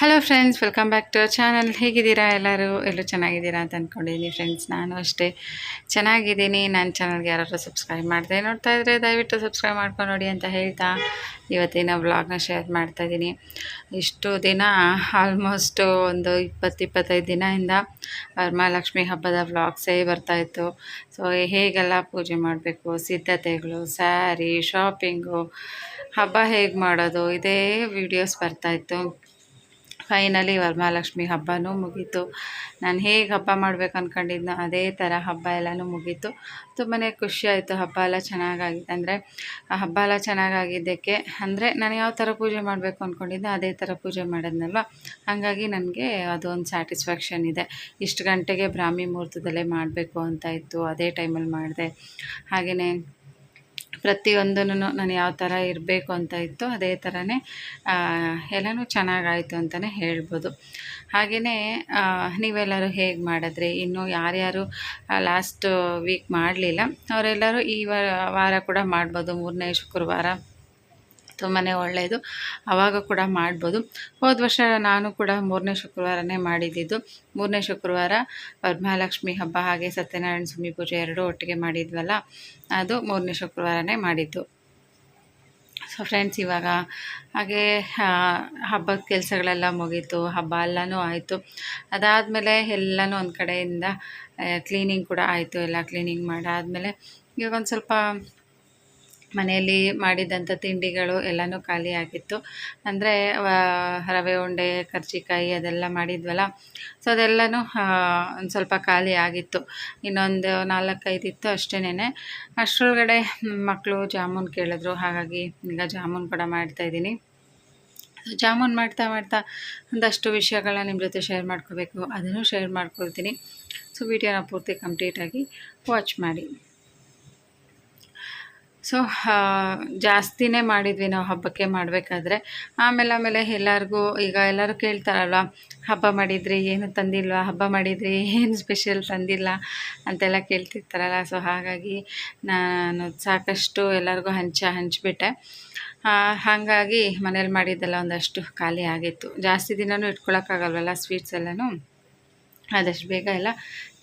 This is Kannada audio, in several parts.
Hello friends welcome back to channel ಹೇಗಿದ್ದೀರಾ ಎಲ್ಲರೂ? ಎಲ್ಲೂ ಚೆನ್ನಾಗಿದ್ದೀರಾ ಅಂತ ಅಂದ್ಕೊಂಡಿದ್ದೀನಿ ಫ್ರೆಂಡ್ಸ್ ನಾನು ಅಷ್ಟೇ ಚೆನ್ನಾಗಿದ್ದೀನಿ. ನನ್ನ ಚಾನಲ್ಗೆ ಯಾರಾದರೂ ಸಬ್ಸ್ಕ್ರೈಬ್ ಮಾಡಿದೆ ನೋಡ್ತಾ ಇದ್ದರೆ ದಯವಿಟ್ಟು ಸಬ್ಸ್ಕ್ರೈಬ್ ಮಾಡ್ಕೊಂಡು ನೋಡಿ ಅಂತ ಹೇಳ್ತಾ ಇವತ್ತಿನ ವ್ಲಾಗ್ನ ಶೇರ್ ಮಾಡ್ತಾ ಇದ್ದೀನಿ. ಇಷ್ಟು ದಿನ ಆಲ್ಮೋಸ್ಟು ಒಂದು ಇಪ್ಪತ್ತು, ಇಪ್ಪತ್ತೈದು ದಿನದಿಂದ ವರಮಹಾಲಕ್ಷ್ಮಿ ಹಬ್ಬದ ವ್ಲಾಗ್ಸೇ ಬರ್ತಾಯಿತ್ತು ಸೊ ಹೇಗೆಲ್ಲ ಪೂಜೆ ಮಾಡಬೇಕು, ಸಿದ್ಧತೆಗಳು ಸ್ಯಾರಿ ಶಾಪಿಂಗು ಹಬ್ಬ ಹೇಗೆ ಮಾಡೋದು, ಇದೇ ವಿಡಿಯೋಸ್ ಬರ್ತಾಯಿತ್ತು ಫೈನಲಿ ವರಮಹಾಲಕ್ಷ್ಮಿ ಹಬ್ಬನೂ ಮುಗೀತು. ನಾನು ಹೇಗೆ ಹಬ್ಬ ಮಾಡ್ಬೇಕು ಅಂದ್ಕೊಂಡಿದ್ನೋ ಅದೇ ಥರ ಹಬ್ಬ ಎಲ್ಲನೂ ಮುಗೀತು. ತುಂಬಾ ಖುಷಿ ಆಯಿತು ಹಬ್ಬ ಎಲ್ಲ ಚೆನ್ನಾಗಾಗಿತ್ತು ಅಂದರೆ ಆ ಹಬ್ಬ ಎಲ್ಲ ಚೆನ್ನಾಗಾಗಿದ್ದಕ್ಕೆ, ಅಂದರೆ ನಾನು ಯಾವ ಥರ ಪೂಜೆ ಮಾಡಬೇಕು ಅಂದ್ಕೊಂಡಿದ್ದೆ ಅದೇ ಥರ ಪೂಜೆ ಮಾಡಿದ್ನಲ್ವ? ಹಾಗಾಗಿ ನನಗೆ ಅದೊಂದು ಸ್ಯಾಟಿಸ್ಫ್ಯಾಕ್ಷನ್ ಇದೆ. ಇಷ್ಟು ಗಂಟೆಗೆ ಬ್ರಾಹ್ಮಿ ಮುಹೂರ್ತದಲ್ಲೇ ಮಾಡಬೇಕು ಅಂತ ಇತ್ತು, ಅದೇ ಟೈಮಲ್ಲಿ ಮಾಡಿದೆ. ಹಾಗೆಯೇ ಪ್ರತಿಯೊಂದನ್ನು ನಾನು ಯಾವ ಥರ ಇರಬೇಕು ಅಂತ ಇತ್ತು ಅದೇ ಥರನೇ ಎಲ್ಲನೂ ಚೆನ್ನಾಗಾಯಿತು ಅಂತಲೇ ಹೇಳ್ಬೋದು. ಹಾಗೆಯೇ ನೀವೆಲ್ಲರೂ ಹೇಗೆ ಮಾಡಿದ್ರಿ? ಇನ್ನು ಯಾರ್ಯಾರು ಲಾಸ್ಟ್ ವೀಕ್ ಮಾಡಲಿಲ್ಲ. ಅವರೆಲ್ಲರೂ ಈ ವಾರ ವಾರ ಕೂಡ ಮಾಡ್ಬೋದು. ಮೂರನೇ ಶುಕ್ರವಾರ ತುಂಬಾ ಒಳ್ಳೆಯದು ಆವಾಗ ಕೂಡ ಮಾಡ್ಬೋದು. ಹೋದ ವರ್ಷ ನಾನು ಕೂಡ ಮೂರನೇ ಶುಕ್ರವಾರನೇ ಮಾಡಿದ್ದಿದ್ದು ಮೂರನೇ ಶುಕ್ರವಾರ ವರಮಹಾಲಕ್ಷ್ಮಿ ಹಬ್ಬ ಹಾಗೆ ಸತ್ಯನಾರಾಯಣ ಸ್ವಾಮಿ ಪೂಜೆ ಎರಡೂ ಒಟ್ಟಿಗೆ ಮಾಡಿದ್ವಲ್ಲ, ಅದು ಮೂರನೇ ಶುಕ್ರವಾರನೇ ಮಾಡಿದ್ದು. ಸೊ ಫ್ರೆಂಡ್ಸ್ ಇವಾಗ ಹಾಗೆ ಹಬ್ಬದ ಕೆಲಸಗಳೆಲ್ಲ ಮುಗೀತು, ಹಬ್ಬ ಎಲ್ಲನೂ ಆಯಿತು. ಅದಾದಮೇಲೆ ಎಲ್ಲನೂ ಒಂದು ಕಡೆಯಿಂದ ಕ್ಲೀನಿಂಗ್ ಕೂಡ ಆಯಿತು, ಎಲ್ಲ ಕ್ಲೀನಿಂಗ್ ಮಾಡಾದಮೇಲೆ. ಇವಾಗ ಒಂದು ಸ್ವಲ್ಪ ಮನೆಯಲ್ಲಿ ಮಾಡಿದಂಥ ತಿಂಡಿಗಳು ಎಲ್ಲನೂ ಖಾಲಿ ಆಗಿತ್ತು. ಅಂದರೆ ರವೆ, ಉಂಡೆ ಕರ್ಜಿಕಾಯಿ ಅದೆಲ್ಲ ಮಾಡಿದ್ವಲ್ಲ. ಸೊ ಅದೆಲ್ಲನೂ ಒಂದು ಸ್ವಲ್ಪ ಖಾಲಿ ಆಗಿತ್ತು. ಇನ್ನೊಂದು ನಾಲ್ಕೈದು ಇತ್ತು ಅಷ್ಟೇನೆ ಅಷ್ಟರೊಳಗಡೆ ಮಕ್ಕಳು ಜಾಮೂನ್ ಕೇಳಿದ್ರು. ಹಾಗಾಗಿ ಈಗ ಜಾಮೂನ್ ಕೂಡ ಮಾಡ್ತಾಯಿದ್ದೀನಿ ಜಾಮೂನ್ ಮಾಡ್ತಾ ಮಾಡ್ತಾ ಒಂದಷ್ಟು ವಿಷಯಗಳನ್ನ ನಿಮ್ಮ ಜೊತೆ ಶೇರ್ ಮಾಡ್ಕೋಬೇಕು. ಅದನ್ನು ಶೇರ್ ಮಾಡ್ಕೊಳ್ತೀನಿ. ಸೊ ವಿಡಿಯೋನ ಪೂರ್ತಿ ಕಂಪ್ಲೀಟಾಗಿ ವಾಚ್ ಮಾಡಿ. ಸೊ ಜಾಸ್ತಿನೇ ಮಾಡಿದ್ವಿ ನಾವು ಹಬ್ಬಕ್ಕೆ ಮಾಡಬೇಕಾದ್ರೆ. ಆಮೇಲೆ ಆಮೇಲೆ ಎಲ್ಲರಿಗೂ ಈಗ ಎಲ್ಲರೂ ಕೇಳ್ತಾರಲ್ವ, ಹಬ್ಬ ಮಾಡಿದ್ರಿ, ಏನು ತಂದಿಲ್ವ, ಹಬ್ಬ ಮಾಡಿದ್ರಿ, ಏನು ಸ್ಪೆಷಲ್ ತಂದಿಲ್ಲ ಅಂತೆಲ್ಲ ಕೇಳ್ತಿರ್ತಾರಲ್ಲ. ಸೊ, ಹಾಗಾಗಿ ನಾನು ಸಾಕಷ್ಟು ಎಲ್ಲರಿಗೂ ಹಂಚ ಹಂಚಿಬಿಟ್ಟೆ. ಹಾಗಾಗಿ ಮನೇಲಿ ಮಾಡಿದ್ದೆಲ್ಲ ಒಂದಷ್ಟು ಖಾಲಿ ಆಗಿತ್ತು. ಜಾಸ್ತಿ ದಿನವೂ ಇಟ್ಕೊಳಕ್ಕಾಗಲ್ವಲ್ಲ ಸ್ವೀಟ್ಸ್ ಎಲ್ಲನೂ? ಆದಷ್ಟು ಬೇಗ ಎಲ್ಲ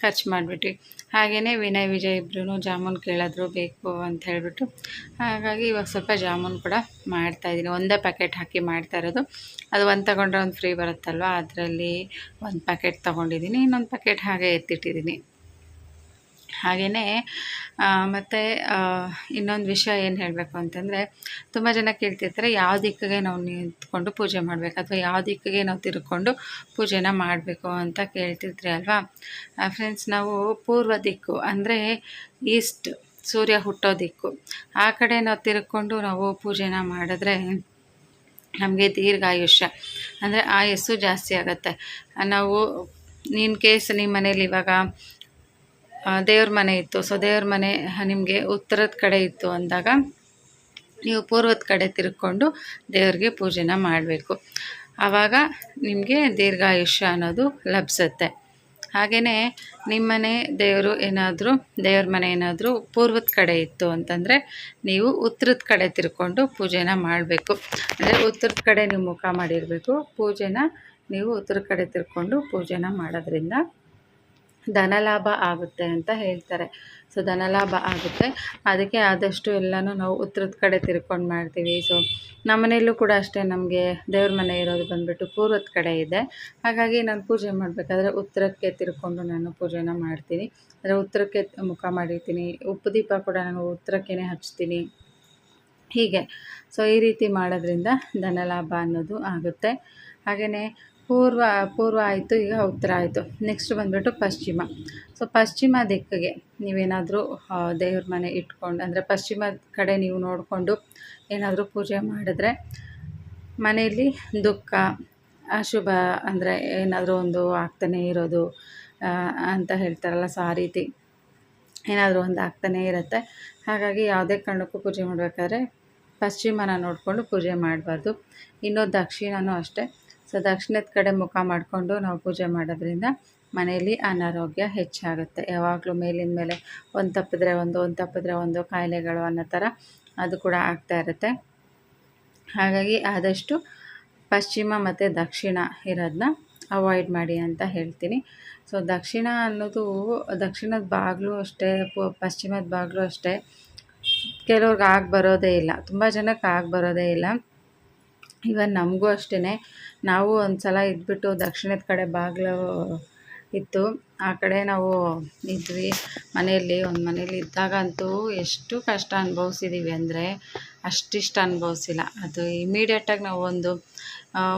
ಖರ್ಚು ಮಾಡಿಬಿಟ್ವಿ. ಹಾಗೆಯೇ ವಿನಯ್ ವಿಜಯ್ ಇಬ್ಬರೂ ಜಾಮೂನ್ ಕೇಳಿದ್ರು, ಬೇಕು ಅಂತ ಹೇಳಿಬಿಟ್ಟು. ಹಾಗಾಗಿ ಇವಾಗ ಸ್ವಲ್ಪ ಜಾಮೂನ್ ಕೂಡ ಮಾಡ್ತಾಯಿದ್ದೀನಿ ಒಂದೇ ಪ್ಯಾಕೆಟ್ ಹಾಕಿ ಮಾಡ್ತಾ ಇರೋದು. ಅದು ಒಂದು ತಗೊಂಡ್ರೆ ಒಂದು ಫ್ರೀ ಬರುತ್ತಲ್ವ? ಅದರಲ್ಲಿ ಒಂದು ಪ್ಯಾಕೆಟ್ ತೊಗೊಂಡಿದ್ದೀನಿ. ಇನ್ನೊಂದು ಪ್ಯಾಕೆಟ್ ಹಾಗೆ ಎತ್ತಿಟ್ಟಿದ್ದೀನಿ. ಹಾಗೆಯೇ ಮತ್ತು ಇನ್ನೊಂದು ವಿಷಯ ಏನು ಹೇಳಬೇಕು ಅಂತಂದರೆ, ತುಂಬ ಜನ ಕೇಳ್ತಿರ್ತಾರೆ, ಯಾವ ದಿಕ್ಕಿಗೆ ನಾವು ನಿಂತ್ಕೊಂಡು ಪೂಜೆ ಮಾಡಬೇಕು ಅಥವಾ ಯಾವ ದಿಕ್ಕಿಗೆ ನಾವು ತಿರ್ಕೊಂಡು ಪೂಜೆನ ಮಾಡಬೇಕು ಅಂತ ಕೇಳ್ತಿರ್ತೀರಿ ಅಲ್ವಾ? ಫ್ರೆಂಡ್ಸ್ ನಾವು ಪೂರ್ವ ದಿಕ್ಕು ಅಂದರೆ ಈಸ್ಟ್ ಸೂರ್ಯ ಹುಟ್ಟೋ ದಿಕ್ಕು. ಆ ಕಡೆ ನಾವು ತಿರ್ಕೊಂಡು ನಾವು ಪೂಜೆನ ಮಾಡಿದ್ರೆ ನಮಗೆ ದೀರ್ಘಾಯುಷ್ಯ, ಅಂದರೆ ಆಯಸ್ಸು ಜಾಸ್ತಿ ಆಗುತ್ತೆ. ನಾವು ನಿನ್ನ ಕೇಸ್ ನಿಮ್ಮ ಮನೇಲಿ ಇವಾಗ ದೇವ್ರ ಮನೆ ಇತ್ತು. ಸೊ ದೇವ್ರ ಮನೆ ನಿಮಗೆ ಉತ್ತರದ ಕಡೆ ಇತ್ತು ಅಂದಾಗ ನೀವು ಪೂರ್ವದ ಕಡೆ ತಿರ್ಕೊಂಡು ದೇವ್ರಿಗೆ ಪೂಜೆನ ಮಾಡಬೇಕು. ಆವಾಗ ನಿಮಗೆ ದೀರ್ಘಾಯುಷ್ಯ ಅನ್ನೋದು ಲಭಿಸುತ್ತೆ. ಹಾಗೆಯೇ ನಿಮ್ಮನೆ ದೇವರು ಏನಾದರೂ, ದೇವ್ರ ಮನೆ ಏನಾದರೂ ಪೂರ್ವದ ಕಡೆ ಇತ್ತು ಅಂತಂದರೆ ನೀವು ಉತ್ತರದ ಕಡೆ ತಿರ್ಕೊಂಡು ಪೂಜೆನ ಮಾಡಬೇಕು. ಅಂದರೆ ಉತ್ತರದ ಕಡೆ ನೀವು ಮುಖ ಮಾಡಿರಬೇಕು, ಪೂಜೆನ ನೀವು ಉತ್ತರ ಕಡೆ ತಿರ್ಕೊಂಡು ಪೂಜೆನ ಮಾಡೋದ್ರಿಂದ ಧನಲಾಭ ಆಗುತ್ತೆ ಅಂತ ಹೇಳ್ತಾರೆ. ಸೊ ಧನಲಾಭ ಆಗುತ್ತೆ. ಅದಕ್ಕೆ ಆದಷ್ಟು ಎಲ್ಲನೂ ನಾವು ಉತ್ತರದ ಕಡೆ ತಿರ್ಕೊಂಡು ಮಾಡ್ತೀವಿ. ಸೊ ನಮ್ಮ ಮನೆಯಲ್ಲೂ ಕೂಡ ಅಷ್ಟೇ ನಮಗೆ ದೇವ್ರ ಮನೆ ಇರೋದು ಬಂದುಬಿಟ್ಟು ಪೂರ್ವದ ಕಡೆ ಇದೆ. ಹಾಗಾಗಿ ನಾನು ಪೂಜೆ ಮಾಡಬೇಕಾದ್ರೆ ಉತ್ತರಕ್ಕೆ ತಿರ್ಕೊಂಡು ನಾನು ಪೂಜೆನ ಮಾಡ್ತೀನಿ. ಅಂದರೆ ಉತ್ತರಕ್ಕೆ ಮುಖ ಮಾಡಿರ್ತೀನಿ. ಉಪ್ಪು ದೀಪ ಕೂಡ ನಾನು ಉತ್ತರಕ್ಕೇ ಹಚ್ತೀನಿ. ಹೀಗೆ. ಸೊ ಈ ರೀತಿ ಮಾಡೋದ್ರಿಂದ ಧನಲಾಭ ಅನ್ನೋದು ಆಗುತ್ತೆ. ಹಾಗೆಯೇ ಪೂರ್ವ ಪೂರ್ವ ಆಯಿತು, ಈಗ ಉತ್ತರ ಆಯಿತು. ನೆಕ್ಸ್ಟ್ ಬಂದುಬಿಟ್ಟು ಪಶ್ಚಿಮ. ಸೊ ಪಶ್ಚಿಮ ದಿಕ್ಕಿಗೆ ನೀವೇನಾದರೂ ದೇವ್ರ ಮನೆ ಇಟ್ಕೊಂಡು, ಅಂದರೆ ಪಶ್ಚಿಮ ಕಡೆ ನೀವು ನೋಡಿಕೊಂಡು ಏನಾದರೂ ಪೂಜೆ ಮಾಡಿದ್ರೆ ಮನೆಯಲ್ಲಿ ದುಃಖ, ಅಶುಭ, ಅಂದರೆ ಏನಾದರೂ ಒಂದು ಆಗ್ತಾನೇ ಇರೋದು ಅಂತ ಹೇಳ್ತಾರಲ್ಲ ಸೊ ಆ ರೀತಿ ಏನಾದರೂ ಒಂದು ಆಗ್ತಾನೇ ಇರುತ್ತೆ. ಹಾಗಾಗಿ ಯಾವುದೇ ಕಾರಣಕ್ಕೂ ಪೂಜೆ ಮಾಡಬೇಕಾದ್ರೆ ಪಶ್ಚಿಮನ ನೋಡಿಕೊಂಡು ಪೂಜೆ ಮಾಡಬಾರ್ದು. ಇನ್ನೂ ದಕ್ಷಿಣನೂ ಅಷ್ಟೇ. ಸೊ ದಕ್ಷಿಣದ ಕಡೆ ಮುಖ ಮಾಡಿಕೊಂಡು ನಾವು ಪೂಜೆ ಮಾಡೋದ್ರಿಂದ ಮನೆಯಲ್ಲಿ ಅನಾರೋಗ್ಯ ಹೆಚ್ಚಾಗುತ್ತೆ. ಯಾವಾಗಲೂ ಮೇಲಿನ ಮೇಲೆ ಒಂದು ತಪ್ಪಿದ್ರೆ ಒಂದು ಒಂದು ತಪ್ಪಿದ್ರೆ ಒಂದು ಕಾಯಿಲೆಗಳು ಅನ್ನೋ ಥರ ಅದು ಕೂಡ ಆಗ್ತಾ ಇರುತ್ತೆ. ಹಾಗಾಗಿ ಆದಷ್ಟು ಪಶ್ಚಿಮ ಮತ್ತು ದಕ್ಷಿಣ ಇರೋದನ್ನ ಅವಾಯ್ಡ್ ಮಾಡಿ ಅಂತ ಹೇಳ್ತೀನಿ. ಸೊ ದಕ್ಷಿಣ ಅನ್ನೋದು, ದಕ್ಷಿಣದ ಬಾಗಿಲು ಅಷ್ಟೇ ಪಶ್ಚಿಮದ ಬಾಗಿಲು ಅಷ್ಟೇ. ಕೆಲವ್ರಿಗೆ ಆಗಿ ಬರೋದೇ ಇಲ್ಲ. ತುಂಬ ಜನಕ್ಕೆ ಆಗಿ ಬರೋದೇ ಇಲ್ಲ. ಇವನ್ ನಮಗೂ ಅಷ್ಟೇ ನಾವು ಒಂದು ಸಲ ಇದ್ಬಿಟ್ಟು ದಕ್ಷಿಣದ ಕಡೆ ಬಾಗಿಲು ಇತ್ತು. ಆ ಕಡೆ ನಾವು ಇದ್ವಿ. ಮನೆಯಲ್ಲಿ, ಒಂದು ಮನೇಲಿ ಇದ್ದಾಗಂತೂ ಎಷ್ಟು ಕಷ್ಟ ಅನುಭವಿಸಿದ್ದೀವಿ ಅಂದರೆ ಅಷ್ಟಿಷ್ಟು ಅನುಭವಿಸಿಲ್ಲ. ಅದು ಇಮಿಡಿಯೇಟಾಗಿ ನಾವು ಒಂದು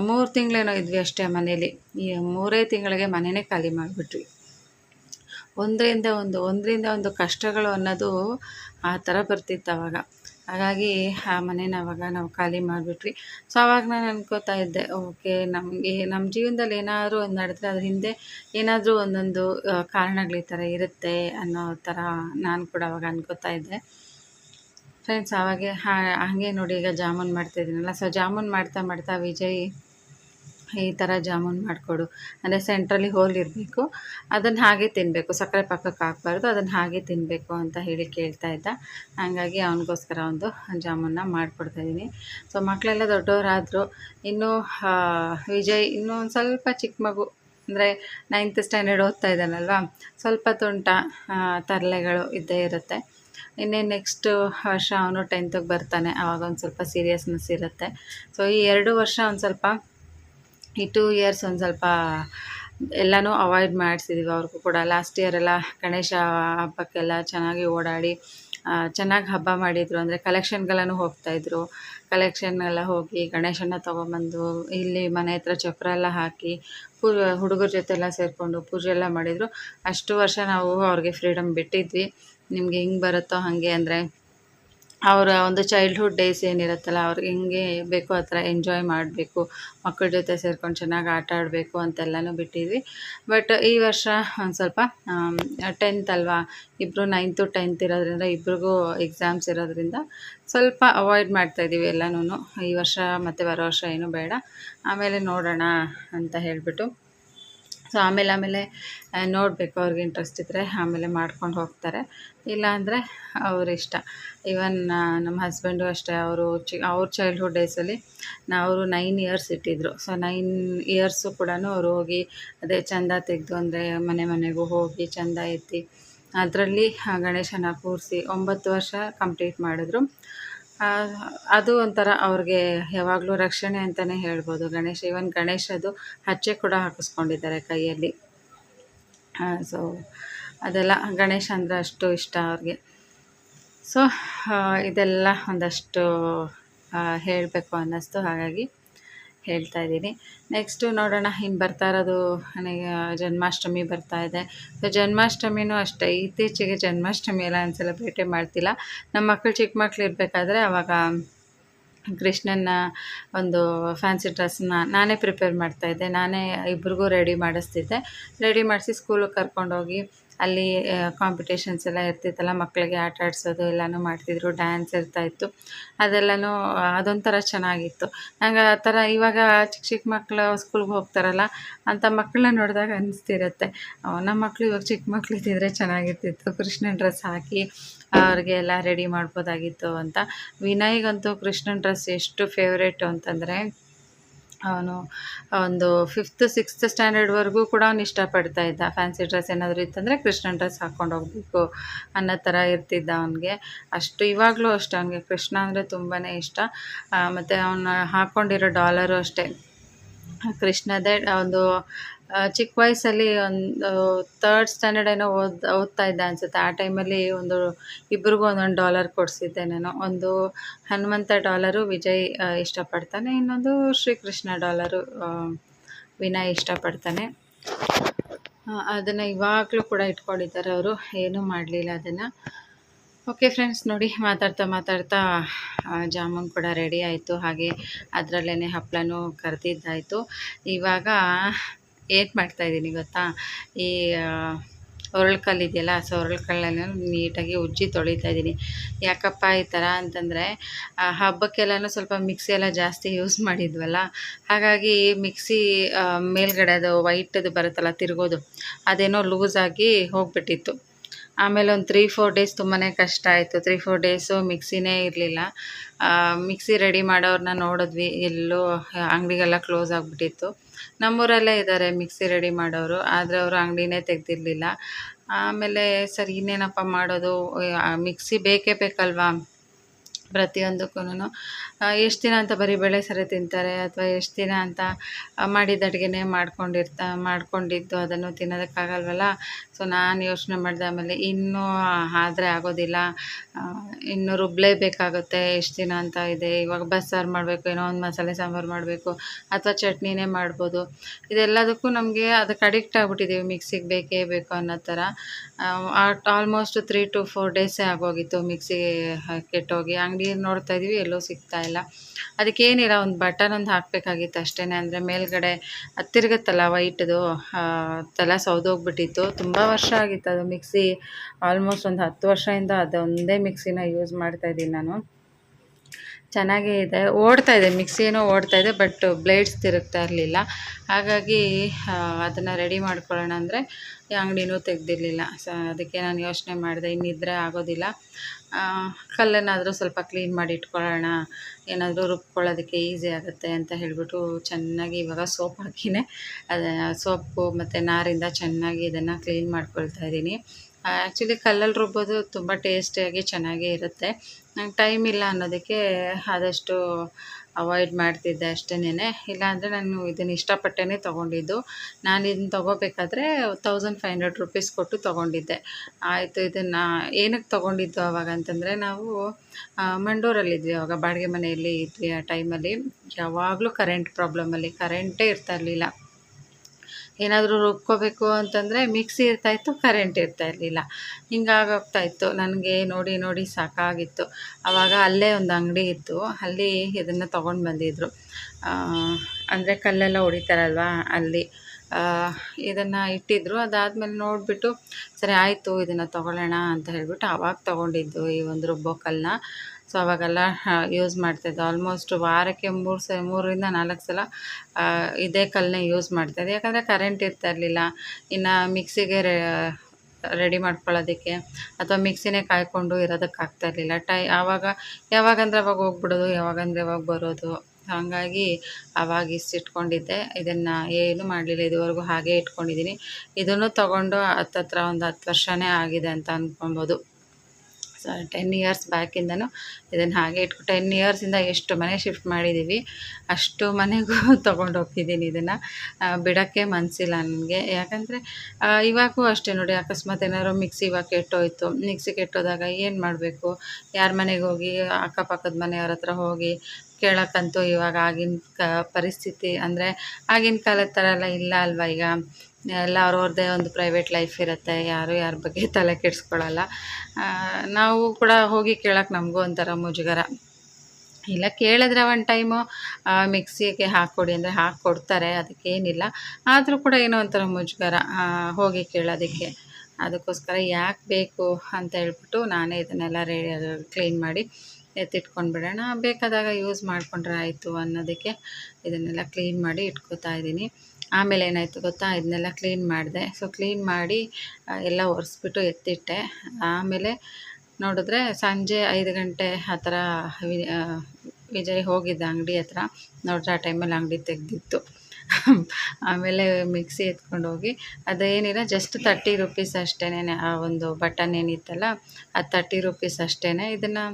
ಮೂರು ತಿಂಗಳೇನೋ ಇದ್ವಿ ಅಷ್ಟೇ ಮನೇಲಿ ಈ ಮೂರೇ ತಿಂಗಳಿಗೆ ಮನೆಯೇ ಖಾಲಿ ಮಾಡಿಬಿಟ್ವಿ. ಒಂದರಿಂದ ಒಂದು ಒಂದರಿಂದ ಒಂದು ಕಷ್ಟಗಳು ಅನ್ನೋದು ಆ ಥರ ಬರ್ತಿತ್ತು ಅವಾಗ. ಹಾಗಾಗಿ ಆ ಮನೇನ ಅವಾಗ ನಾವು ಖಾಲಿ ಮಾಡಿಬಿಟ್ವಿ. ಸೊ ಅವಾಗ ನಾನು ಅನ್ಕೋತಾ ಇದ್ದೆ, ಓಕೆ ನಮಗೆ ನಮ್ಮ ಜೀವನದಲ್ಲಿ ಏನಾದರೂ ಒಂದು ನಡೆದ್ರೆ ಅದ್ರ ಹಿಂದೆ ಏನಾದರೂ ಒಂದೊಂದು ಕಾರಣಗಳ ಈ ಥರ ಇರುತ್ತೆ ಅನ್ನೋ ಥರ ನಾನು ಕೂಡ ಅವಾಗ ಅನ್ಕೋತಾ ಇದ್ದೆ. ಫ್ರೆಂಡ್ಸ್ ಆವಾಗೆ ಹಾಗೆ ನೋಡಿ ಈಗ ಜಾಮೂನ್ ಮಾಡ್ತಾಯಿದ್ದೀನಲ್ಲ ಸೊ ಜಾಮೂನ್ ಮಾಡ್ತಾ ಮಾಡ್ತಾ ವಿಜಯ್ ಈ ಥರ ಜಾಮೂನ್ ಮಾಡಿಕೊಡು. ಅಂದರೆ ಸೆಂಟ್ರಲ್ಲಿ ಹೋಲ್ ಇರಬೇಕು. ಅದನ್ನು ಹಾಗೆ ತಿನ್ನಬೇಕು ಸಕ್ಕರೆ ಪಾಕಕ್ಕೆ ಹಾಕ್ಬಾರ್ದು. ಅದನ್ನು ಹಾಗೆ ತಿನ್ನಬೇಕು ಅಂತ ಹೇಳಿ ಕೇಳ್ತಾ ಇದ್ದ. ಹಾಗಾಗಿ ಅವನಿಗೋಸ್ಕರ ಒಂದು ಜಾಮೂನ್ನ ಮಾಡಿಕೊಡ್ತಾಯಿದ್ದೀನಿ ಸೊ ಮಕ್ಕಳೆಲ್ಲ ದೊಡ್ಡವರಾದರು ಇನ್ನೂ ವಿಜಯ್ ಇನ್ನೂ ಒಂದು ಸ್ವಲ್ಪ ಚಿಕ್ಕ ಮಗು, ಅಂದರೆ ನೈನ್ತ್ ಸ್ಟ್ಯಾಂಡರ್ಡ್ ಓದ್ತಾ ಇದ್ದಾನಲ್ವ? ಸ್ವಲ್ಪ ತುಂಟ ತರಲೆಗಳು ಇದ್ದೇ ಇರುತ್ತೆ. ಇನ್ನೇ ನೆಕ್ಸ್ಟ್ ವರ್ಷ ಅವನು ಟೆಂತಿಗೆ ಬರ್ತಾನೆ. ಆವಾಗ ಒಂದು ಸ್ವಲ್ಪ ಸೀರಿಯಸ್ನೆಸ್ ಇರುತ್ತೆ. ಸೊ ಈ ಎರಡು ವರ್ಷ ಒಂದು ಸ್ವಲ್ಪ ಈ ಟೂ ಇಯರ್ಸ್ ಒಂದು ಸ್ವಲ್ಪ ಎಲ್ಲನೂ ಅವಾಯ್ಡ್ ಮಾಡಿಸಿದ್ದೀವಿ ಅವ್ರಿಗೂ ಕೂಡ. ಲಾಸ್ಟ್ ಇಯರ್ ಎಲ್ಲ ಗಣೇಶ ಹಬ್ಬಕ್ಕೆಲ್ಲ ಚೆನ್ನಾಗಿ ಓಡಾಡಿ ಚೆನ್ನಾಗಿ ಹಬ್ಬ ಮಾಡಿದರು. ಅಂದರೆ ಕಲೆಕ್ಷನ್ಗಳನ್ನು ಹೋಗ್ತಾಯಿದ್ರು ಕಲೆಕ್ಷನ್ ಎಲ್ಲ ಹೋಗಿ ಗಣೇಶನ ತೊಗೊಂಬಂದು ಇಲ್ಲಿ ಮನೆ ಹತ್ರ ಚಪ್ರ ಎಲ್ಲ ಹಾಕಿ ಪೂ, ಹುಡುಗರ ಜೊತೆ ಎಲ್ಲ ಸೇರಿಕೊಂಡು ಪೂಜೆ ಎಲ್ಲ ಮಾಡಿದರು. ಅಷ್ಟು ವರ್ಷ ನಾವು ಅವ್ರಿಗೆ ಫ್ರೀಡಮ್ ಬಿಟ್ಟಿದ್ವಿ. ನಿಮಗೆ ಹೆಂಗೆ ಬರುತ್ತೋ ಹಾಗೆ ಅಂದರೆ ಅವರ ಒಂದು ಚೈಲ್ಡ್ಹುಡ್ ಡೇಸ್ ಏನಿರುತ್ತಲ್ಲ, ಅವ್ರಿಗೆ ಹೆಂಗೆ ಬೇಕೋ ಆ ಥರ ಎಂಜಾಯ್ ಮಾಡಬೇಕು ಮಕ್ಕಳ ಜೊತೆ ಸೇರ್ಕೊಂಡು ಚೆನ್ನಾಗಿ ಆಟ ಆಡಬೇಕು ಅಂತೆಲ್ಲನೂ ಬಿಟ್ಟಿದ್ವಿ. ಬಟ್ ಈ ವರ್ಷ ಒಂದು ಸ್ವಲ್ಪ ಟೆಂತ್ ಅಲ್ವಾ ಇಬ್ಬರು ನೈನ್ತು ಟೆಂತ್ ಇರೋದ್ರಿಂದ, ಇಬ್ರಿಗೂ ಎಕ್ಸಾಮ್ಸ್ ಇರೋದ್ರಿಂದ ಸ್ವಲ್ಪ ಅವಾಯ್ಡ್ ಮಾಡ್ತಾಯಿದ್ದೀವಿ ಎಲ್ಲನೂ ಈ ವರ್ಷ ಮತ್ತು ಬರೋ ವರ್ಷ ಏನೂ ಬೇಡ. ಆಮೇಲೆ ನೋಡೋಣ ಅಂತ ಹೇಳಿಬಿಟ್ಟು ಸೊ ಆಮೇಲೆ ಆಮೇಲೆ ನೋಡಬೇಕು ಅವ್ರಿಗೆ ಇಂಟ್ರೆಸ್ಟ್ ಇದ್ದರೆ ಆಮೇಲೆ ಮಾಡ್ಕೊಂಡು ಹೋಗ್ತಾರೆ. ಇಲ್ಲ ಅವರಿಷ್ಟ ಈವನ್ ನಮ್ಮ ಹಸ್ಬೆಂಡು ಅಷ್ಟೇ, ಅವರು ಚಿ, ಅವ್ರ ಚೈಲ್ಡ್ಹುಡ್ ಡೇಸಲ್ಲಿ ಅವರು ನೈನ್ ಇಯರ್ಸ್ ಇಟ್ಟಿದ್ರು. ಸೊ ನೈನ್ ಇಯರ್ಸು ಕೂಡ ಅವರು ಹೋಗಿ ಅದೇ ಚಂದ ತೆಗೆದು ಅಂದರೆ ಮನೆ ಮನೆಗೂ ಹೋಗಿ ಚಂದ ಎತ್ತಿ, ಅದರಲ್ಲಿ ಗಣೇಶನ ಕೂರಿಸಿ ಒಂಬತ್ತು ವರ್ಷ ಕಂಪ್ಲೀಟ್ ಮಾಡಿದ್ರು. ಅದು ಒಂಥರ ಅವ್ರಿಗೆ ಯಾವಾಗಲೂ ರಕ್ಷಣೆ ಅಂತಲೇ ಹೇಳ್ಬೋದು. ಗಣೇಶ ಇವನ್ ಗಣೇಶದು ಹಚ್ಚೆ ಕೂಡ ಹಾಕಿಸ್ಕೊಂಡಿದ್ದಾರೆ ಕೈಯಲ್ಲಿ. ಸೊ ಅದೆಲ್ಲ ಗಣೇಶ ಅಂದರೆ ಅಷ್ಟು ಇಷ್ಟ ಅವ್ರಿಗೆ. ಸೊ ಇದೆಲ್ಲ ಒಂದಷ್ಟು ಹೇಳಬೇಕು ಅನ್ನಿಸ್ತು. ಹಾಗಾಗಿ ಹೇಳ್ತಾ ಇದ್ದೀನಿ. ನೆಕ್ಸ್ಟು ನೋಡೋಣ ಇನ್ನು ಬರ್ತಾ ಇರೋದು, ನನಗೆ ಜನ್ಮಾಷ್ಟಮಿ ಬರ್ತಾ ಇದೆ. ಸೊ ಜನ್ಮಾಷ್ಟಮಿನೂ ಅಷ್ಟೇ, ಇತ್ತೀಚೆಗೆ ಜನ್ಮಾಷ್ಟಮಿ ಎಲ್ಲ ನಾನು ಸೆಲೆಬ್ರೇಟೆ ಮಾಡ್ತಿಲ್ಲ. ನಮ್ಮ ಮಕ್ಕಳು ಚಿಕ್ಕ ಮಕ್ಕಳು ಇರಬೇಕಾದ್ರೆ ಅವಾಗ ಕೃಷ್ಣನ ಒಂದು ಫ್ಯಾನ್ಸಿ ಡ್ರೆಸ್ನ ನಾನೇ ಪ್ರಿಪೇರ್ ಮಾಡ್ತಾಯಿದ್ದೆ ನಾನೇ ಇಬ್ರಿಗೂ ರೆಡಿ ಮಾಡಿಸ್ತಿದ್ದೆ. ರೆಡಿ ಮಾಡಿಸಿ ಸ್ಕೂಲಿಗೆ ಕರ್ಕೊಂಡೋಗಿ ಅಲ್ಲಿ ಕಾಂಪಿಟೇಷನ್ಸ್ ಎಲ್ಲ ಇರ್ತಿತ್ತಲ್ಲ ಮಕ್ಕಳಿಗೆ ಆಟ ಆಡಿಸೋದು, ಎಲ್ಲನೂ ಮಾಡ್ತಿದ್ರು ಡ್ಯಾನ್ಸ್ ಇರ್ತಾಯಿತ್ತು ಅದೆಲ್ಲನೂ ಅದೊಂಥರ ಚೆನ್ನಾಗಿತ್ತು. ನಂಗೆ ಆ ಥರ ಇವಾಗ ಚಿಕ್ಕ ಚಿಕ್ಕ ಮಕ್ಕಳು ಸ್ಕೂಲ್ಗೆ ಹೋಗ್ತಾರಲ್ಲ ಅಂಥ ಮಕ್ಕಳನ್ನ ನೋಡಿದಾಗ ಅನಿಸ್ತಿರುತ್ತೆ. ನಮ್ಮ ಮಕ್ಕಳು ಇವಾಗ ಚಿಕ್ಕ ಮಕ್ಕಳು ಇದ್ದಿದ್ರೆ ಚೆನ್ನಾಗಿರ್ತಿತ್ತು. ಕೃಷ್ಣನ ಡ್ರೆಸ್ ಹಾಕಿ, ಅವ್ರಿಗೆ ಎಲ್ಲ ರೆಡಿ ಮಾಡ್ಬೋದಾಗಿತ್ತು ಅಂತ. ವಿನಯ್ಗಂತೂ ಕೃಷ್ಣನ ಡ್ರೆಸ್ ಎಷ್ಟು ಫೇವ್ರೇಟು ಅಂತಂದರೆ ಅವನು, ಒಂದು ಫಿಫ್ತ್ ಸಿಕ್ಸ್ತ್ ಸ್ಟ್ಯಾಂಡರ್ಡ್ವರೆಗೂ ಕೂಡ ಅವ್ನು ಇಷ್ಟಪಡ್ತಾ ಇದ್ದ. ಫ್ಯಾನ್ಸಿ ಡ್ರೆಸ್ ಏನಾದರೂ ಇತ್ತಂದರೆ ಕೃಷ್ಣನ ಡ್ರೆಸ್ ಹಾಕ್ಕೊಂಡು ಹೋಗಬೇಕು ಅನ್ನೋ ಥರ ಇರ್ತಿದ್ದ ಅವನಿಗೆ. ಅಷ್ಟು ಇವಾಗಲೂ ಅಷ್ಟೆ, ಅವನಿಗೆ ಕೃಷ್ಣ ಅಂದರೆ ತುಂಬಾ ಇಷ್ಟ. ಮತ್ತು ಅವನು ಹಾಕ್ಕೊಂಡಿರೋ ಡಾಲರು ಅಷ್ಟೇ. ಕೃಷ್ಣದೇ ಒಂದು ಚಿಕ್ಕ ವಯಸ್ಸಲ್ಲಿ ಒಂದು ತರ್ಡ್ ಸ್ಟ್ಯಾಂಡರ್ಡ್ ಏನೋ ಓದ್, ಓದ್ತಾ ಇದ್ದ ಅನಿಸುತ್ತೆ. ಆ ಟೈಮಲ್ಲಿ ಒಂದು ಇಬ್ಬರಿಗೂ ಒಂದೊಂದು ಡಾಲರ್ ಕೊಡಿಸಿದ್ದೆ ನಾನು. ಒಂದು ಹನುಮಂತ ಡಾಲರು ವಿಜಯ್ ಇಷ್ಟಪಡ್ತಾನೆ. ಇನ್ನೊಂದು ಶ್ರೀಕೃಷ್ಣ ಡಾಲರು ವಿನಯ್ ಇಷ್ಟಪಡ್ತಾನೆ. ಅದನ್ನು ಇವಾಗಲೂ ಕೂಡ ಇಟ್ಕೊಂಡಿದ್ದಾರೆ ಅವರು. ಏನೂ ಮಾಡಲಿಲ್ಲ ಅದನ್ನು. ಓಕೆ ಫ್ರೆಂಡ್ಸ್ ನೋಡಿ, ಮಾತಾಡ್ತಾ ಮಾತಾಡ್ತಾ ಜಾಮೂನ್ ಕೂಡ ರೆಡಿ ಆಯಿತು. ಹಾಗೆ ಅದರಲ್ಲೇ ಹಪ್ಪಳನೂ ಕರೆದಿದ್ದಾಯಿತು. ಇವಾಗ ಏನು ಮಾಡ್ತಾಯಿದ್ದೀನಿ ಗೊತ್ತಾ? ಈ ಹೊರಳ್ಕಲ್ಲು ಇದೆಯಲ್ಲ, ಸೊ ಹೊರಳ್ಕಲ್ಲನ್ನು ನೀಟಾಗಿ ಉಜ್ಜಿ ತೊಳಿತಾ ಇದ್ದೀನಿ. ಯಾಕಪ್ಪ ಈ ಥರ ಅಂತಂದರೆ ಹಬ್ಬಕ್ಕೆಲ್ಲ ಸ್ವಲ್ಪ ಮಿಕ್ಸಿ ಎಲ್ಲ ಜಾಸ್ತಿ ಯೂಸ್ ಮಾಡಿದ್ವಲ್ಲ, ಹಾಗಾಗಿ ಮಿಕ್ಸಿ ಮೇಲ್ಗಡೆ ಅದು ವೈಟದು ಬರುತ್ತಲ್ಲ ತಿರುಗೋದು, ಅದೇನೋ ಲೂಸಾಗಿ ಹೋಗ್ಬಿಟ್ಟಿತ್ತು. ಆಮೇಲೆ ಒಂದು ತ್ರೀ ಫೋರ್ ಡೇಸ್ ತುಂಬಾ ಕಷ್ಟ ಆಯಿತು. ತ್ರೀ ಫೋರ್ ಡೇಸು ಮಿಕ್ಸಿನೇ ಇರಲಿಲ್ಲ. ಮಿಕ್ಸಿ ರೆಡಿ ಮಾಡೋರನ್ನ ನೋಡಿದ್ವಿ, ಎಲ್ಲೂ ಅಂಗಡಿಗೆಲ್ಲ ಕ್ಲೋಸ್ ಆಗಿಬಿಟ್ಟಿತ್ತು. ನಮ್ಮೂರಲ್ಲೇ ಇದ್ದಾರೆ ಮಿಕ್ಸಿ ರೆಡಿ ಮಾಡೋರು, ಆದರೆ ಅವರು ಅಂಗಡಿನೇ ತೆಗೆದಿರಲಿಲ್ಲ. ಆಮೇಲೆ ಸರಿ, ಇನ್ನೇನಪ್ಪ ಮಾಡೋದು? ಮಿಕ್ಸಿ ಬೇಕೇ ಬೇಕಲ್ವಾ? ಪ್ರತಿಯೊಂದಕ್ಕೂ ಎಷ್ಟು ದಿನ ಅಂತ ಬರೀ ಬೇಳೆ ಸರಿ ತಿಂತಾರೆ ಅಥವಾ ಎಷ್ಟು ದಿನ ಅಂತ ಮಾಡಿದ ಅಡುಗೆನೇ ಮಾಡ್ಕೊಂಡಿರ್ತಾ, ಮಾಡ್ಕೊಂಡಿದ್ದು ಅದನ್ನು ತಿನ್ನೋದಕ್ಕಾಗಲ್ವಲ್ಲ? ಸೊ ನಾನು ಯೋಚನೆ ಮಾಡಿದೆ ಆಮೇಲೆ ಇನ್ನೂ ಆದರೆ ಆಗೋದಿಲ್ಲ. ಇನ್ನೂ ರುಬ್ಲೇಬೇಕಾಗುತ್ತೆ ಎಷ್ಟು ದಿನ ಅಂತ ಇದೆ. ಇವಾಗ ಬಸ್ಸಾರು ಮಾಡಬೇಕು, ಏನೋ ಒಂದು ಮಸಾಲೆ ಸಾಂಬಾರು ಮಾಡಬೇಕು ಅಥವಾ ಚಟ್ನಿನೇ ಮಾಡ್ಬೋದು. ಇದೆಲ್ಲದಕ್ಕೂ ನಮಗೆ ಅದಕ್ಕೆ ಅಡಿಕ್ಟ್ ಆಗಿಬಿಟ್ಟಿದ್ದೀವಿ ಮಿಕ್ಸಿಗೆ ಬೇಕೇ ಬೇಕು ಅನ್ನೋ ಥರ. ಆಲ್ಮೋಸ್ಟ್ ತ್ರೀ ಟು ಫೋರ್ ಡೇಸೇ ಆಗೋಗಿತ್ತು ಮಿಕ್ಸಿ ಕೆಟ್ಟೋಗಿ. ಅಂಗಡಿ ನೋಡ್ತಾ ಇದ್ದೀವಿ, ಎಲ್ಲೂ ಸಿಗ್ತಾ ಇಲ್ಲ. ಅದಕ್ಕೇನಿಲ್ಲ, ಒಂದು ಬಟನ್ ಒಂದು ಹಾಕಬೇಕಾಗಿತ್ತು ಅಷ್ಟೇ ಅಂದರೆ ಮೇಲ್ಗಡೆ, ಅದು ತಿರುಗುತ್ತಲ್ಲ ವೈಟ್ದು ತಲೆ ಸೌದೋಗ್ಬಿಟ್ಟಿತ್ತು ತುಂಬ ವರ್ಷ ಆಗಿತ್ತು ಅದು ಮಿಕ್ಸಿ, ಆಲ್ಮೋಸ್ಟ್ ಒಂದು ಹತ್ತು ವರ್ಷದಿಂದ ಅದೊಂದೇ ಮಿಕ್ಸಿನ ಯೂಸ್ ಮಾಡ್ತಾಯಿದ್ದೀನಿ ನಾನು. ಚೆನ್ನಾಗೇ ಇದೆ. ಓಡ್ತಾ ಇದೆ. ಮಿಕ್ಸಿ ಏನೋ ಓಡ್ತಾ ಇದೆ, ಬಟ್ ಬ್ಲೇಡ್ಸ್ ತಿರುಗ್ತಾ ಇರಲಿಲ್ಲ. ಹಾಗಾಗಿ ಅದನ್ನು ರೆಡಿ ಮಾಡ್ಕೊಳ್ಳೋಣ ಅಂದರೆ ಅಂಗಡಿನೂ ತೆಗ್ದಿರಲಿಲ್ಲ. ಸೊ, ಅದಕ್ಕೆ ನಾನು ಯೋಚನೆ ಮಾಡಿದೆ. ಇನ್ನಿದ್ರೆ ಆಗೋದಿಲ್ಲ. ಕಲ್ಲನ್ನಾದರೂ ಸ್ವಲ್ಪ ಕ್ಲೀನ್ ಮಾಡಿ ಇಟ್ಕೊಳ್ಳೋಣ. ಏನಾದರೂ ರುಬ್ಕೊಳ್ಳೋದಕ್ಕೆ ಈಸಿ ಆಗುತ್ತೆ ಅಂತ ಹೇಳಿಬಿಟ್ಟು ಚೆನ್ನಾಗಿ ಇವಾಗ ಸೋಪ್ ಹಾಕಿನೇ, ಅದ, ಸೋಪು ಮತ್ತು ನಾರಿಂದ ಚೆನ್ನಾಗಿ ಇದನ್ನು ಕ್ಲೀನ್ ಮಾಡ್ಕೊಳ್ತಾ ಇದ್ದೀನಿ. ಆ್ಯಕ್ಚುಲಿ ಕಲ್ಲಲ್ಲಿ ರುಬ್ಬೋದು, ತುಂಬ ಟೇಸ್ಟಿಯಾಗಿ ಚೆನ್ನಾಗೇ ಇರುತ್ತೆ. ನಂಗೆ ಟೈಮ್ ಇಲ್ಲ ಅನ್ನೋದಕ್ಕೆ ಆದಷ್ಟು ಅವಾಯ್ಡ್ ಮಾಡ್ತಿದ್ದೆ ಅಷ್ಟೇನೆ ಇಲ್ಲಾಂದರೆ ನಾನು ಇದನ್ನು ಇಷ್ಟಪಟ್ಟೇ ತೊಗೊಂಡಿದ್ದು. ನಾನು ಇದನ್ನ ತೊಗೋಬೇಕಾದ್ರೆ ತೌಸಂಡ್ ಫೈವ್ ಹಂಡ್ರೆಡ್ ರುಪೀಸ್ ಕೊಟ್ಟು ತೊಗೊಂಡಿದ್ದೆ. ಆಯಿತು, ಇದನ್ನು ಏನಕ್ಕೆ ತೊಗೊಂಡಿದ್ದು ಅವಾಗ ಅಂತಂದರೆ ನಾವು ಮಂಡೂರಲ್ಲಿದ್ವಿ ಅವಾಗ ಬಾಡಿಗೆ ಮನೆಯಲ್ಲಿ ಇದ್ವಿ ಆ ಟೈಮಲ್ಲಿ ಯಾವಾಗಲೂ ಕರೆಂಟ್ ಪ್ರಾಬ್ಲಮಲ್ಲಿ ಕರೆಂಟೇ ಇರ್ತಾ ಇರಲಿಲ್ಲ. ಏನಾದರೂ ರುಬ್ಕೋಬೇಕು ಅಂತಂದರೆ ಮಿಕ್ಸಿ ಇರ್ತಾಯಿತ್ತು ಕರೆಂಟ್ ಇರ್ತಾ ಇರಲಿಲ್ಲ. ಹಿಂಗಾಗೋಗ್ತಾಯಿತ್ತು ನನಗೆ ನೋಡಿ ನೋಡಿ ಸಾಕಾಗಿತ್ತು. ಆವಾಗ ಅಲ್ಲೇ ಒಂದು ಅಂಗಡಿ ಇತ್ತು. ಅಲ್ಲಿ ಇದನ್ನು ತೊಗೊಂಡು ಬಂದಿದ್ದರು ಅಂದರೆ ಕಲ್ಲೆಲ್ಲ ಹೊಡಿತಾರಲ್ವ ಅಲ್ಲಿ. ಇದನ್ನು ಇಟ್ಟಿದ್ದರು ಅದಾದಮೇಲೆ ನೋಡಿಬಿಟ್ಟು, ಸರಿ ಆಯಿತು, ಇದನ್ನು ತೊಗೊಳ್ಳೋಣ ಅಂತ ಹೇಳಿಬಿಟ್ಟು ಆವಾಗ ತೊಗೊಂಡಿದ್ದು ಈ ಒಂದು ರುಬ್ಬೋಕಲ್ನ. ಸೊ ಅವಾಗೆಲ್ಲ ಯೂಸ್ ಮಾಡ್ತಾಯಿದ್ದೆ ಆಲ್ಮೋಸ್ಟ್ ವಾರಕ್ಕೆ ಮೂರು ಸ, ಮೂರರಿಂದ ನಾಲ್ಕು ಸಲ ಇದೇ ಕಲ್ಲನ್ನೇ ಯೂಸ್ ಮಾಡ್ತಾಯಿದ್ದೆ ಯಾಕಂದರೆ ಕರೆಂಟ್ ಇರ್ತಾ ಇರಲಿಲ್ಲ. ಇನ್ನು ಮಿಕ್ಸಿಗೆ ರೆಡಿ ಮಾಡ್ಕೊಳ್ಳೋದಕ್ಕೆ ಅಥವಾ ಮಿಕ್ಸಿನೇ ಕಾಯ್ಕೊಂಡು ಇರೋದಕ್ಕೆ ಆಗ್ತಾ ಇರಲಿಲ್ಲ. ಟೈ, ಆವಾಗ, ಯಾವಾಗಂದ್ರೆ ಅವಾಗ ಹೋಗ್ಬಿಡೋದು, ಯಾವಾಗಂದ್ರೆ ಯಾವಾಗ ಬರೋದು. ಹಾಗಾಗಿ ಇಷ್ಟು ಇಟ್ಕೊಂಡಿದ್ದೆ ಇದನ್ನು ಏನು ಮಾಡಲಿಲ್ಲ, ಇದುವರೆಗೂ ಹಾಗೆ ಇಟ್ಕೊಂಡಿದ್ದೀನಿ. ಇದನ್ನು ತೊಗೊಂಡು ಹತ್ತತ್ರ ಒಂದು ಹತ್ತು ವರ್ಷನೇ ಆಗಿದೆ ಅಂತ ಅಂದ್ಕೊಬೋದು ಸೊ ಟೆನ್ ಇಯರ್ಸ್ ಬ್ಯಾಕಿಂದನೂ ಇದನ್ನು ಹಾಗೆ ಇಟ್ಕೊ ಟೆನ್ ಇಯರ್ಸಿಂದ ಎಷ್ಟು ಮನೆ ಶಿಫ್ಟ್ ಮಾಡಿದ್ದೀವಿ ಅಷ್ಟು ಮನೆಗೂ ತೊಗೊಂಡು ಹೋಗ್ತಿದ್ದೀನಿ ಇದನ್ನು. ಬಿಡೋಕ್ಕೆ ಮನಸ್ಸಿಲ್ಲ ನನಗೆ. ಯಾಕಂದರೆ ಇವಾಗೂ ಅಷ್ಟೇ ನೋಡಿ, ಅಕಸ್ಮಾತ್ ಏನಾದ್ರು ಮಿಕ್ಸಿ ಇವಾಗ ಕೆಟ್ಟೋಯ್ತು. ಮಿಕ್ಸಿ ಕೆಟ್ಟೋದಾಗ ಏನು ಮಾಡಬೇಕು? ಯಾರ ಮನೆಗೆ ಹೋಗಿ, ಅಕ್ಕಪಕ್ಕದ ಮನೆಯವ್ರ ಹತ್ರ ಹೋಗಿ ಕೇಳೋಕ್ಕಂತೂ ಇವಾಗ ಆಗಿನ ಕ ಪರಿಸ್ಥಿತಿ ಅಂದರೆ ಆಗಿನ ಕಾಲದ ಥರ ಎಲ್ಲ ಇಲ್ಲ ಅಲ್ವಾ ಈಗ? ಎಲ್ಲ ಅವ್ರವ್ರದ್ದೇ ಒಂದು ಪ್ರೈವೇಟ್ ಲೈಫ್ ಇರುತ್ತೆ, ಯಾರು ಯಾರ ಬಗ್ಗೆ ತಲೆ ಕೆಡಿಸ್ಕೊಳ್ಳಲ್ಲ ನಾವು ಕೂಡ ಹೋಗಿ ಕೇಳೋಕೆ ನಮಗೂ ಒಂಥರ ಮುಜುಗರ. ಇಲ್ಲ ಕೇಳಿದ್ರೆ ಒಂದು ಟೈಮು ಮಿಕ್ಸಿಗೆ ಹಾಕ್ಕೊಡಿ ಅಂದರೆ ಹಾಕ್ಕೊಡ್ತಾರೆ ಅದಕ್ಕೇನಿಲ್ಲ. ಆದರೂ ಕೂಡ ಏನೋ ಒಂಥರ ಮುಜುಗರ ಹೋಗಿ ಕೇಳೋದಕ್ಕೆ. ಅದಕ್ಕೋಸ್ಕರ ಯಾಕೆ ಬೇಕು ಅಂತ ಹೇಳ್ಬಿಟ್ಟು ನಾನೇ ಇದನ್ನೆಲ್ಲ ರೆಡಿ ಕ್ಲೀನ್ ಮಾಡಿ ಎತ್ತಿಟ್ಕೊಂಡು ಬಿಡೋಣ ಬೇಕಾದಾಗ ಯೂಸ್ ಮಾಡಿಕೊಂಡ್ರೆ ಆಯಿತು ಅನ್ನೋದಕ್ಕೆ ಇದನ್ನೆಲ್ಲ ಕ್ಲೀನ್ ಮಾಡಿ ಇಟ್ಕೋತಾ ಇದ್ದೀನಿ. ಆಮೇಲೆ ಏನಾಯಿತು ಗೊತ್ತಾ? ಇದನ್ನೆಲ್ಲ ಕ್ಲೀನ್ ಮಾಡಿದೆ. ಸೊ ಕ್ಲೀನ್ ಮಾಡಿ ಎಲ್ಲ ಒರೆಸ್ಬಿಟ್ಟು ಎತ್ತಿಟ್ಟೆ. ಆಮೇಲೆ ನೋಡಿದ್ರೆ ಸಂಜೆ ಐದು ಗಂಟೆ ಆ ಥರ ವಿಜಯ್ ಹೋಗಿದ್ದ ಅಂಗಡಿ ಹತ್ರ. ನೋಡಿದ್ರೆ ಆ ಟೈಮಲ್ಲಿ ಅಂಗಡಿ ತೆಗೆದಿತ್ತು. ಆಮೇಲೆ ಮಿಕ್ಸಿ ಎತ್ಕೊಂಡು ಹೋಗಿ. ಅದೇನಿಲ್ಲ ಜಸ್ಟ್ ತರ್ಟಿ ರುಪೀಸ್ ಅಷ್ಟೇ ಆ ಒಂದು ಬಟನ್ ಏನಿತ್ತಲ್ಲ ಅದು ತರ್ಟಿ ರುಪೀಸ್ ಅಷ್ಟೇ ಇದನ್ನು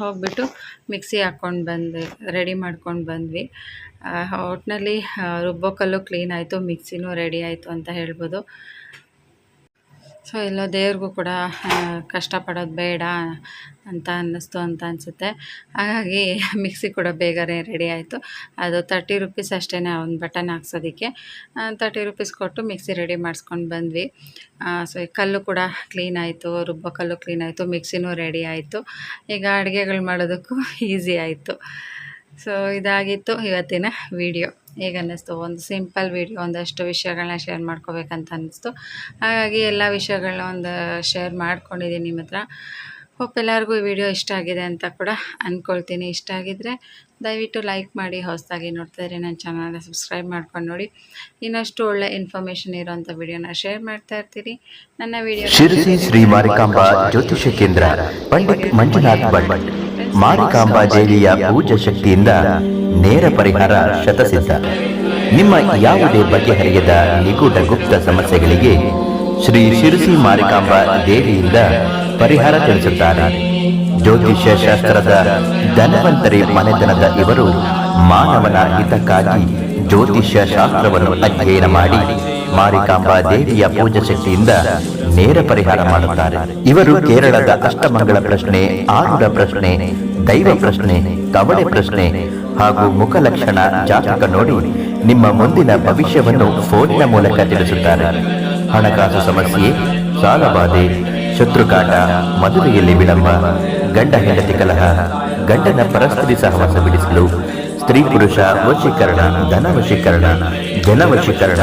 ಹೋಗ್ಬಿಟ್ಟು ಮಿಕ್ಸಿ ಹಾಕ್ಕೊಂಡು ಬಂದ್ವಿ, ರೆಡಿ ಮಾಡ್ಕೊಂಡು ಬಂದ್ವಿ. ಒಟ್ಟಿನಲ್ಲಿ ರುಬ್ಬೋ ಕಲ್ಲು ಕ್ಲೀನ್ ಆಯಿತು, ಮಿಕ್ಸಿನೂ ರೆಡಿ ಆಯಿತು ಅಂತ ಹೇಳ್ಬೋದು. ಸೊ ಎಲ್ಲೋ ದೇವ್ರಿಗೂ ಕೂಡ ಕಷ್ಟಪಡೋದು ಬೇಡ ಅಂತ ಅನ್ನಿಸ್ತು ಅಂತ ಅನಿಸುತ್ತೆ. ಹಾಗಾಗಿ ಮಿಕ್ಸಿ ಕೂಡ ಬೇಗನೆ ರೆಡಿ ಆಯಿತು. ಅದು ತರ್ಟಿ ರುಪೀಸ್ ಅಷ್ಟೇ ಒಂದು ಬಟನ್ ಹಾಕ್ಸೋದಕ್ಕೆ. ತರ್ಟಿ ರುಪೀಸ್ ಕೊಟ್ಟು ಮಿಕ್ಸಿ ರೆಡಿ ಮಾಡಿಸ್ಕೊಂಡು ಬಂದ್ವಿ. ಸೊ ಈ ಕಲ್ಲು ಕೂಡ ಕ್ಲೀನ್ ಆಯಿತು, ರುಬ್ಬೋ ಕಲ್ಲು ಕ್ಲೀನ್ ಆಯಿತು, ಮಿಕ್ಸಿನೂ ರೆಡಿ ಆಯಿತು. ಈಗ ಅಡುಗೆಗಳು ಮಾಡೋದಕ್ಕೂ ಈಸಿ ಆಯಿತು. ಸೊ ಇದಾಗಿತ್ತು ಇವತ್ತಿನ ವಿಡಿಯೋ ಹೇಗೆ ಅನ್ನಿಸ್ತು? ಒಂದು ಸಿಂಪಲ್ ವಿಡಿಯೋ, ಒಂದಷ್ಟು ವಿಷಯಗಳನ್ನ ಶೇರ್ ಮಾಡ್ಕೋಬೇಕಂತ ಅನ್ನಿಸ್ತು. ಹಾಗಾಗಿ ಎಲ್ಲ ವಿಷಯಗಳನ್ನ ಒಂದು ಶೇರ್ ಮಾಡ್ಕೊಂಡಿದ್ದೀನಿ ನಿಮ್ಮ ಹತ್ರ. ಹೋಪ್ ಎಲ್ಲರಿಗೂ ಈ ವಿಡಿಯೋ ಇಷ್ಟ ಆಗಿದೆ ಅಂತ ಕೂಡ ಅಂದ್ಕೊಳ್ತೀನಿ ಇಷ್ಟ ಆಗಿದ್ದರೆ ದಯವಿಟ್ಟು ಲೈಕ್ ಮಾಡಿ, ಹೊಸದಾಗಿ ನೋಡ್ತಾ ಇದ್ರೆ ನನ್ನ ಚಾನಲ್ನ ಸಬ್ಸ್ಕ್ರೈಬ್ ಮಾಡ್ಕೊಂಡು ನೋಡಿ. ಇನ್ನಷ್ಟು ಒಳ್ಳೆ ಇನ್ಫಾರ್ಮೇಷನ್ ಇರೋಂಥ ವಿಡಿಯೋನ ಶೇರ್ ಮಾಡ್ತಾ ಇರ್ತೀರಿ. ನನ್ನ ವಿಡಿಯೋ ಶಿರಸಿ ಶ್ರೀ ಮಾರಿಕಾಂಬಾ ಜ್ಯೋತಿಷ ಕೇಂದ್ರ, ಪಂಡಿತ್ ಮಂಜುನಾಥ್ ಭಟ್, ಮಾರಿಕಾಂಬಾ ದೇವಿಯ ಪೂಜಾ ಶಕ್ತಿಯಿಂದ ನೇರ ಪರಿಹಾರ ಶತಸಿದ್ಧ. ನಿಮ್ಮ ಯಾವುದೇ ಬಗೆಹರಿಯದ ನಿಗೂಢ ಗುಪ್ತ ಸಮಸ್ಯೆಗಳಿಗೆ ಶ್ರೀ ಶಿರಸಿ ಮಾರಿಕಾಂಬಾ ದೇವಿಯಿಂದ ಪರಿಹಾರ ತಿಳಿಸುತ್ತಾರೆ. ಜ್ಯೋತಿಷ್ಯ ಶಾಸ್ತ್ರದ ಧನವಂತರಿ ಮನೆತನದ ಇವರು ಮಾನವನ ಹಿತಕ್ಕಾಗಿ ಜ್ಯೋತಿಷ್ಯ ಶಾಸ್ತ್ರವನ್ನು ಅಧ್ಯಯನ ಮಾಡಿ ಮಾರಿಕಾಂಬಾ ದೇವಿಯ ಪೂಜಾ ಶಕ್ತಿಯಿಂದ ನೇರ ಪರಿಹಾರ ಮಾಡುತ್ತಾರೆ. ಇವರು ಕೇರಳದ ಅಷ್ಟಮಂಗಳ ಪ್ರಶ್ನೆ ಆರುಡ ಪ್ರಶ್ನೆ, ದೈವ ಪ್ರಶ್ನೆ ಕವಡೆ ಪ್ರಶ್ನೆ ಹಾಗೂ ಮುಖ ಲಕ್ಷಣ ಜಾತಕ ನೋಡಿ ನಿಮ್ಮ ಮುಂದಿನ ಭವಿಷ್ಯವನ್ನು ಫೋನಿನ ಮೂಲಕ ತಿಳಿಸುತ್ತಾರೆ. ಹಣಕಾಸು ಸಮಸ್ಯೆ ಸಾಲಬಾಧೆ ಶತ್ರುಕಾಟ, ಮದುವೆಯಲ್ಲಿ ವಿಳಂಬ, ಗಂಡ ಹೆಂಡತಿ ಕಲಹ, ಗಂಡನ ಪರಸ್ಪರಿ ಸಹವಾಸ ಬಿಡಿಸಲು, ಸ್ತ್ರೀ ಪುರುಷ ವಶೀಕರಣ, ಧನ ವಶೀಕರಣ, ಜನ ವಶೀಕರಣ